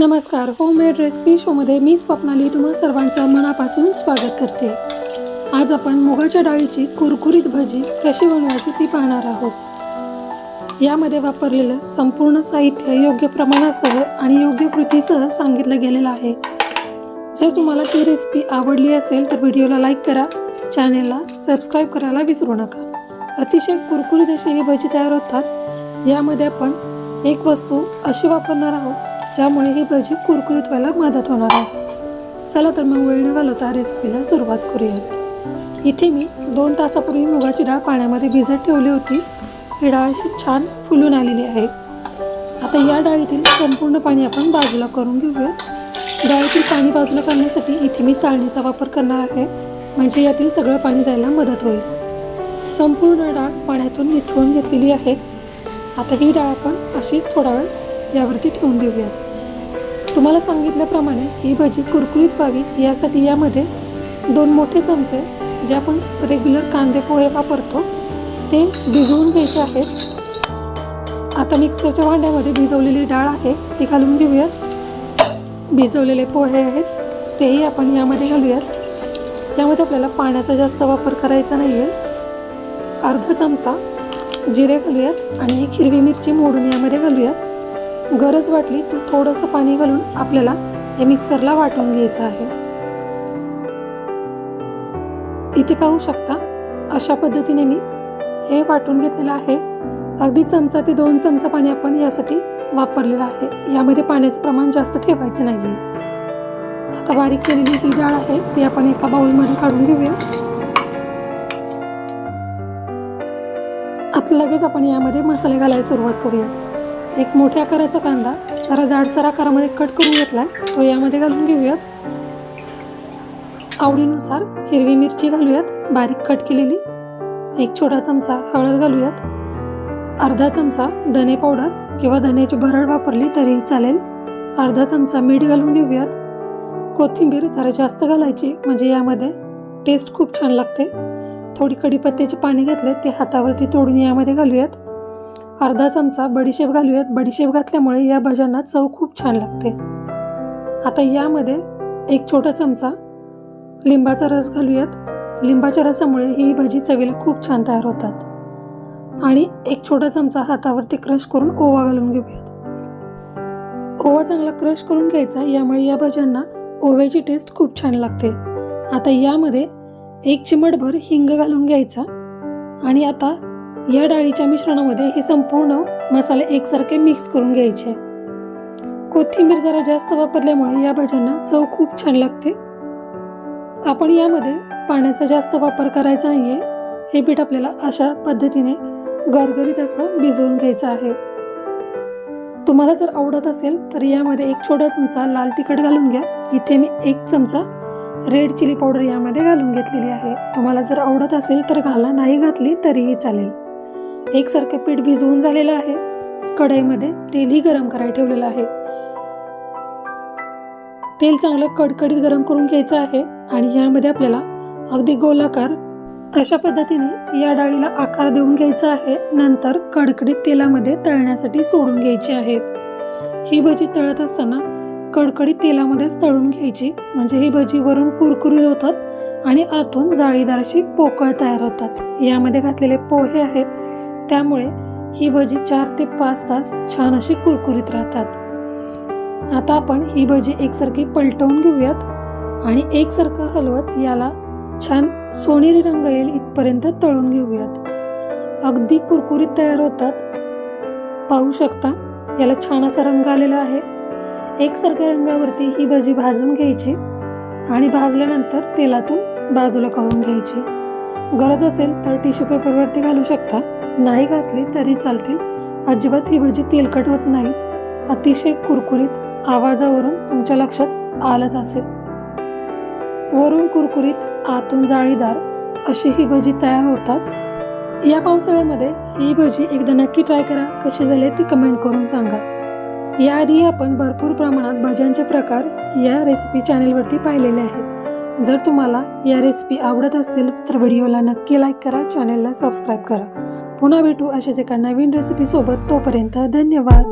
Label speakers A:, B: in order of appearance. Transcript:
A: नमस्कार homemade recipe शोमध्ये मी स्वप्नाली तुम्हा सर्वांचं मनापासून स्वागत करते. आज आपण मुगाच्या डाळीची कुरकुरीत भजी कशी बनवायची ती पाहणार आहोत. यामध्ये वापरलेलं संपूर्ण साहित्य योग्य प्रमाणासह आणि योग्य कृतीसह सांगितलं गेलेलं आहे. जर तुम्हाला ती रेसिपी आवडली असेल तर व्हिडिओला लाईक करा चॅनेलला सबस्क्राईब करायला विसरू नका. अतिशय कुरकुरीत अशी ही भजी तयार होतात. यामध्ये आपण एक वस्तू अशी वापरणार आहोत. ज्यामुळे ही भजी कुरकुरीत व्हायला मदत होणार आहे. चला तर मग वेळ न घालवता रेसिपीला सुरुवात करूया इथे मी दोन तासापूर्वी मुगाची डाळ पाण्यामध्ये भिजत ठेवली होती. ही डाळ अशी छान फुलून आलेली आहे. आता या डाळीतील संपूर्ण पाणी आपण बाजूला करून घेऊया डाळीतील पाणी बाजूला करण्यासाठी इथे मी चाळणीचा वापर करणार आहे. म्हणजे यातील सगळं पाणी जायला मदत होईल. संपूर्ण डाळ पाण्यातून निथळून घेतलेली आहे. आता ही डाळ आपण अशीच थोडा वेळ यावरती ठेवून देऊयात तुम्हाला सांगितल्याप्रमाणे ही भजी कुरकुरीत व्हावी यासाठी यामध्ये दोन मोठे चमचे जे आपण रेग्युलर कांदे पोहे वापरतो ते भिजवून घ्यायचे आहेत. आता मिक्सरच्या भांड्यामध्ये भिजवलेली डाळ आहे ती घालून घेऊयात भिजवलेले पोहे आहेत तेही आपण यामध्ये घालूयात. यामध्ये आपल्याला पाण्याचा जास्त वापर करायचा नाही आहे अर्धा चमचा जिरे घालूयात आणि एक हिरवी मिरची मोडून यामध्ये घालूयात. गरज वाटली तर थोडंसं पाणी घालून आपल्याला हे मिक्सरला वाटून घ्यायचं आहे. इथे पाहू शकता अशा पद्धतीने मी हे वाटून घेतलेलं आहे. अगदी चमचा ते दोन चमचा पाणी आपण यासाठी वापरलेलं आहे. यामध्ये पाण्याचं प्रमाण जास्त ठेवायचं नाही आहे आता बारीक केलेली ही डाळ आहे ती आपण एका बाउलमध्ये काढून घेऊया. आता लगेच आपण यामध्ये मसाले घालायला सुरुवात करूया एक मोठ्या आकाराचा कांदा जरा जाडसर आकारामध्ये कट करून घेतला तो यामध्ये घालून घेऊयात. आवडीनुसार हिरवी मिरची घालूयात बारीक कट केलेली. एक छोटा चमचा हळद घालूयात. अर्धा चमचा धने पावडर किंवा धन्याची भरड वापरली तरीही चालेल. अर्धा चमचा मीठ घालून घेऊयात. कोथिंबीर जरा जास्त घालायची म्हणजे यामध्ये टेस्ट खूप छान लागते. थोडी कढीपत्त्याचे पाणी घेतले ते हातावरती तोडून यामध्ये घालूयात. अर्धा चमचा बडीशेप घालूयात. बडीशेप घातल्यामुळे या भाज्यांना चव खूप छान लागते. आता यामध्ये एक छोटा चमचा लिंबाचा रस घालूयात. लिंबाच्या रसामुळे ही भाजी चवीला खूप छान तयार होतात. आणि एक छोटा चमचा हातावरती क्रश करून ओवा घालून घेऊयात. ओवा चांगला क्रश करून घ्यायचा यामुळे या भज्यांना ओव्याची टेस्ट खूप छान लागते. आता यामध्ये एक चिमटभर हिंग घालून घ्यायचा. आणि आता या डाळीच्या मिश्रणामध्ये हे संपूर्ण मसाले एकसारखे मिक्स करून घ्यायचे. कोथिंबीर जरा जास्त वापरल्यामुळे या भाज्यांना चव खूप छान लागते. आपण यामध्ये पाण्याचा जास्त वापर करायचा नाही आहे हे पीठ आपल्याला अशा पद्धतीने गरगरीत असं भिजवून घ्यायचं आहे. तुम्हाला जर आवडत असेल तर यामध्ये एक छोटा चमचा लाल तिखट घालून घ्या. इथे मी एक चमचा रेड चिली पावडर यामध्ये घालून घेतलेली आहे. तुम्हाला जर आवडत असेल तर घाला नाही घातली तरीही चालेल. एकसारखे पीठ भिजवून झालेलं आहे. कढईमध्ये तेलही गरम करायला ठेवलेलं आहे. तेल चांगलं कडकडीत गरम करून घ्यायचं आहे आणि यामध्ये आपल्याला अगदी गोलाकार अशा पद्धतीने या डाळीला आकार देऊन घ्यायचा आहे. नंतर कडकडीत तेलामध्ये तळण्यासाठी सोडून घ्यायची आहेत. ही भजी तळत असताना कडकडीत तेलामध्येच तळून घ्यायची. म्हणजे ही भजी वरून कुरकुरीत होतात आणि आतून जाळीदार अशी पोकळ तयार होतात. यामध्ये घातलेले पोहे आहेत. त्यामुळे ही भजी चार ते पाच तास छान अशी कुरकुरीत राहतात. आता आपण ही भजी एकसारखी पलटवून घेऊयात आणि एकसारखं हलवत याला छान सोनेरी रंग येईल इथपर्यंत तळून घेऊयात. अगदी कुरकुरीत तयार होतात. पाहू शकता याला छान असा रंग आलेला आहे. एकसारख्या रंगावरती ही भजी भाजून घ्यायची आणि भाजल्यानंतर तेलातून बाजूला करून घ्यायची. गरज असेल तर टिश्यू पेपरवरती घालू शकता. नाही घातली तरी चालतील. अजिबात ही भजी तेलकट होत नाहीत. अतिशय कुरकुरीत आवाजावरून तुमच्या लक्षात आलंच असेल. वरून कुरकुरीत आतून जाळीदार अशी ही भजी तयार होतात. या पावसाळ्यामध्ये ही भजी एकदा नक्की ट्राय करा. कशी झाली ती कमेंट करून सांगा. याआधी आपण भरपूर प्रमाणात भज्यांचे प्रकार या रेसिपी चॅनेलवरती पाहिलेले आहेत. जर तुम्हाला या रेसिपी आवडत असेल तर व्हिडिओला नक्की लाईक करा चॅनेलला सबस्क्राईब करा. पुन्हा भेटू अशाच एका नवीन रेसिपीसोबत तोपर्यंत धन्यवाद.